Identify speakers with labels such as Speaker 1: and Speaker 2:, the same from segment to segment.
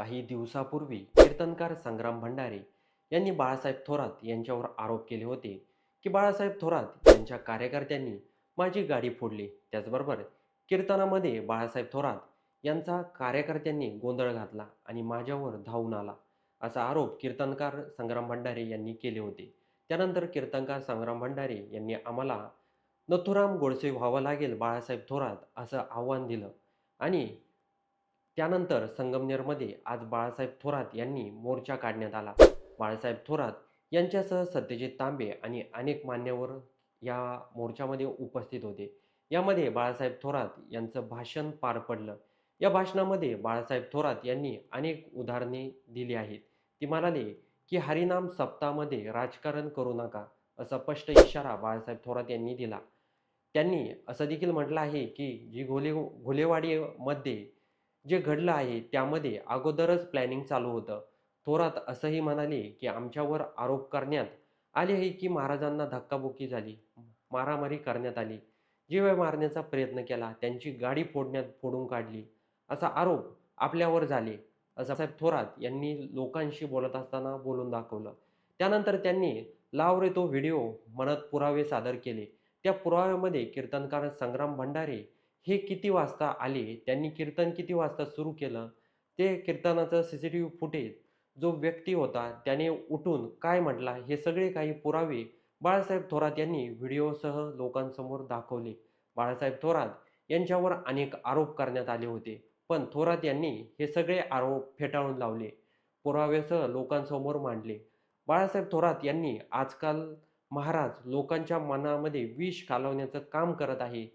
Speaker 1: काही दिवसापूर्वी कीर्तनकार संग्राम भंडारे यांनी बाळासाहेब थोरात यांच्यावर आरोप केले होते की बाळासाहेब थोरात यांच्या कार्यकर्त्यांनी माझी गाडी फोडली. त्याचबरोबर कीर्तनामध्ये बाळासाहेब थोरात यांचा कार्यकर्त्यांनी गोंधळ घातला आणि माझ्यावर धावून आला असा आरोप कीर्तनकार संग्राम भंडारे यांनी केले होते. त्यानंतर कीर्तनकार संग्राम भंडारे यांनी आम्हाला नथुराम गोडसे व्हावं लागेल बाळासाहेब थोरात असं आव्हान दिलं आणि त्यानंतर संगमनेरमध्ये आज बाळासाहेब थोरात यांनी मोर्चा काढण्यात आला. बाळासाहेब थोरात यांच्यासह सत्यजित तांबे आणि अनेक मान्यवर या मोर्चामध्ये उपस्थित होते. यामध्ये बाळासाहेब थोरात यांचं भाषण पार पडलं. या भाषणामध्ये बाळासाहेब थोरात यांनी अनेक उदाहरणे दिली आहेत. ती म्हणाले की हरिनाम सप्तामध्ये राजकारण करू नका असा स्पष्ट इशारा बाळासाहेब थोरात यांनी दिला. त्यांनी असं देखील म्हटलं आहे की जी घोले घोलेवाडीमध्ये जे घडलं आहे त्यामध्ये अगोदरच प्लॅनिंग चालू होतं. थोरात असंही म्हणाले की आमच्यावर आरोप करण्यात आले आहे की महाराजांना धक्काबुक्की झाली मारामारी करण्यात आली. जीवे मारण्याचा प्रयत्न केला त्यांची गाडी फोडण्यात फोडून काढली. असा आरोप आपल्यावर झाले. असं साहेब थोरात यांनी लोकांशी बोलत असताना बोलून दाखवलं. त्यानंतर त्यांनी लाव रे तो व्हिडिओ म्हणत पुरावे सादर केले. त्या पुराव्यामध्ये कीर्तनकार संग्राम भंडारे हे किती वाजता आले? त्यांनी कीर्तन किती वाजता सुरू केलं? ते कीर्तनाचं C C T V footage जो व्यक्ती होता त्याने उठून काय म्हटला? हे सगळे काही पुरावे बाळासाहेब थोरात यांनी व्हिडिओसह लोकांसमोर दाखवले. बाळासाहेब थोरात यांच्यावर अनेक आरोप करण्यात आले होते पण थोरात यांनी हे सगळे आरोप फेटाळून लावले. पुराव्यासह लोकांसमोर मांडले. बाळासाहेब थोरात यांनी आजकाल महाराज लोकांच्या मनामध्ये विष कालवण्याचं काम करत आहे.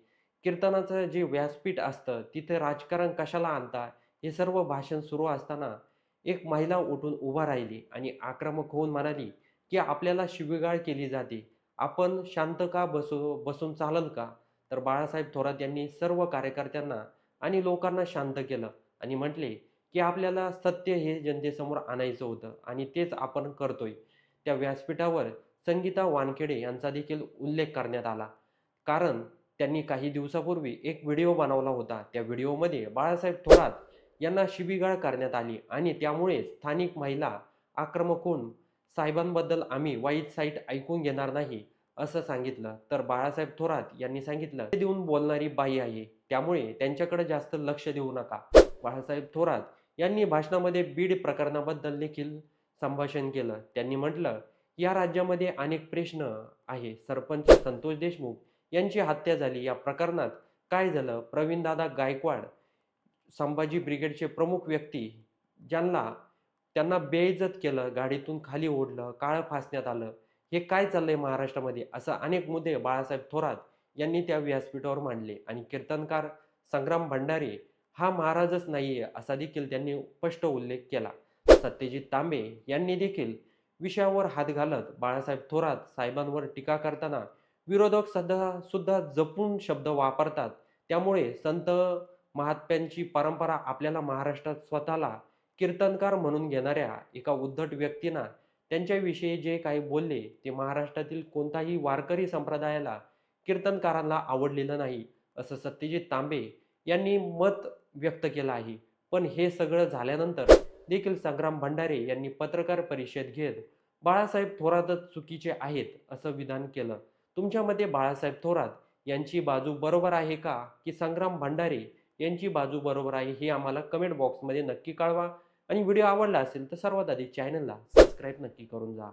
Speaker 1: कीर्तनाचं जे व्यासपीठ असतं तिथे राजकारण कशाला आणता? हे सर्व भाषण सुरू असताना एक महिला उठून उभा राहिली आणि आक्रमक होऊन म्हणाली की आपल्याला शिवीगाळ केली जाते. आपण शांत का बसू बसून चालल का? तर बाळासाहेब थोरात यांनी सर्व कार्यकर्त्यांना आणि लोकांना शांत केलं आणि म्हटले की आपल्याला सत्य हे जनतेसमोर आणायचं होतं आणि तेच आपण करतोय. त्या व्यासपीठावर संगीता वानखेडे यांचा देखील उल्लेख करण्यात आला. कारण त्यांनी काही दिवसापूर्वी एक व्हिडिओ बनवला होता. त्या व्हिडिओमध्ये बाळासाहेब थोरात यांना शिबिगाळ करण्यात आली आणि त्यामुळे स्थानिक महिला आक्रमक होऊन साहेबांबद्दल आम्ही वाईट साईट ऐकून घेणार नाही असं सांगितलं. तर बाळासाहेब थोरात यांनी सांगितलं "ते देऊन बोलणारी बाई आहे. त्यामुळे त्यांच्याकडे जास्त लक्ष देऊ नका. बाळासाहेब थोरात यांनी भाषणामध्ये बीड प्रकरणाबद्दल देखील संभाषण केलं. त्यांनी म्हटलं या राज्यामध्ये अनेक प्रश्न आहे सरपंच संतोष देशमुख यांची हत्या झाली. या प्रकरणात काय झालं? प्रवीणदादा गायकवाड संभाजी ब्रिगेडचे प्रमुख व्यक्ती ज्यांना त्यांना बेइज्जत केलं गाडीतून खाली ओढलं काळं फासण्यात आलं. हे काय चाललंय महाराष्ट्रामध्ये? असं अनेक मुद्दे बाळासाहेब थोरात यांनी त्या व्यासपीठावर मांडले. आणि कीर्तनकार संग्राम भंडारे हा महाराजच नाहीये असा देखील त्यांनी स्पष्ट उल्लेख केला. सत्यजित तांबे यांनी देखील विषयावर हात घालत बाळासाहेब थोरात साहेबांवर टीका करताना विरोधक सध्या सुद्धा जपून शब्द वापरतात. त्यामुळे संत महात्म्यांची परंपरा आपल्याला महाराष्ट्रात स्वतःला कीर्तनकार म्हणून घेणाऱ्या एका उद्धट व्यक्तींना त्यांच्याविषयी जे काही बोलले ते महाराष्ट्रातील कोणताही वारकरी संप्रदायाला कीर्तनकारांना आवडलेलं नाही असं सत्यजित तांबे यांनी मत व्यक्त केलं आहे. पण हे सगळं झाल्यानंतर देखील संग्राम भंडारे यांनी पत्रकार परिषद घेत बाळासाहेब थोरातच चुकीचे आहेत असं विधान केलं. तुमच्यामध्ये बाळासाहेब थोरात यांची बाजू बरोबर आहे का? की संग्राम भंडारे यांची बाजू बरोबर आहे हे आम्हाला कमेंट बॉक्समध्ये नक्की कळवा. आणि व्हिडिओ आवडला असेल तर सर्वात आधी चॅनलला सबस्क्राईब नक्की करून जा.